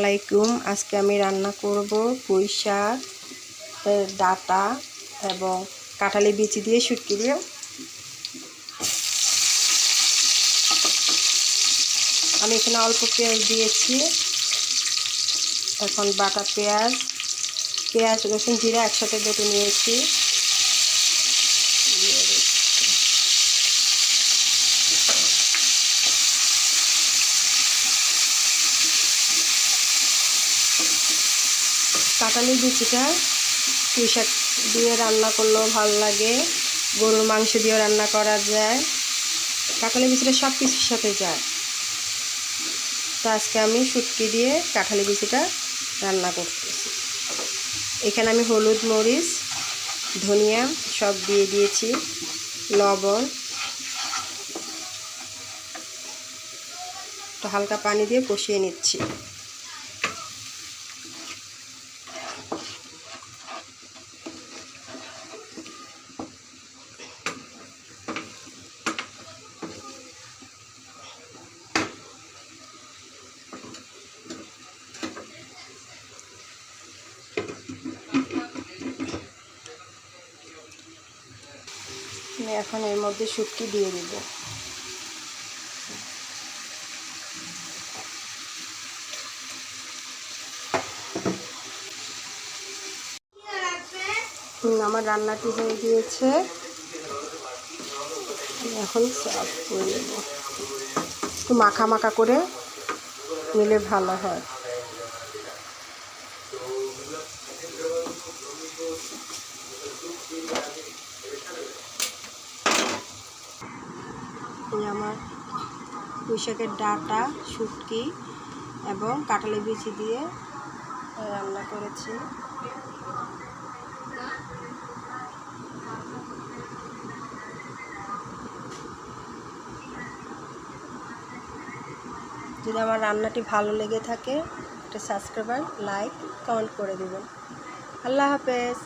আলাইকুম। আজকে আমি রান্না করব পুঁই শাক ডাটা এবং কাঁঠালি বিচি দিয়ে শুটকি দিয়ে। আমি এখানে অল্প পেঁয়াজ দিয়েছি। এখন বাটা পেঁয়াজ পেঁয়াজ রসুন জিরা একসাথে বেটে নিয়েছি। কাঁঠালি বিচিটা শাক দিয়ে রান্না করলেও ভালো লাগে, গরুর মাংস দিয়েও রান্না করা যায়। কাঁঠালি বিচিটা সব কিছুর সাথে যায়। তো আজকে আমি শুটকি দিয়ে কাঁঠালি বিচিটা রান্না করতেছি। এখানে আমি হলুদ মরিচ, ধনিয়া সব দিয়ে দিয়েছি, লবণ। তো হালকা পানি দিয়ে কষিয়ে নিচ্ছি। আমি এখন এর মধ্যে শুটকি দিয়ে দিব। আমার রান্নাটি হয়ে গিয়েছে। এখন সার্ভ করে একটু মাখা মাখা করে নিলে ভালো হয়। এই আমার পুঁইশাকের ডাটা, শুটকি এবং কাঁঠালি বিচি দিয়ে রান্না করেছি। যদি আমার রান্নাটি ভালো লেগে থাকে, একটা সাবস্ক্রাইবার, লাইক, কমেন্ট করে দেবেন। আল্লাহ হাফেজ।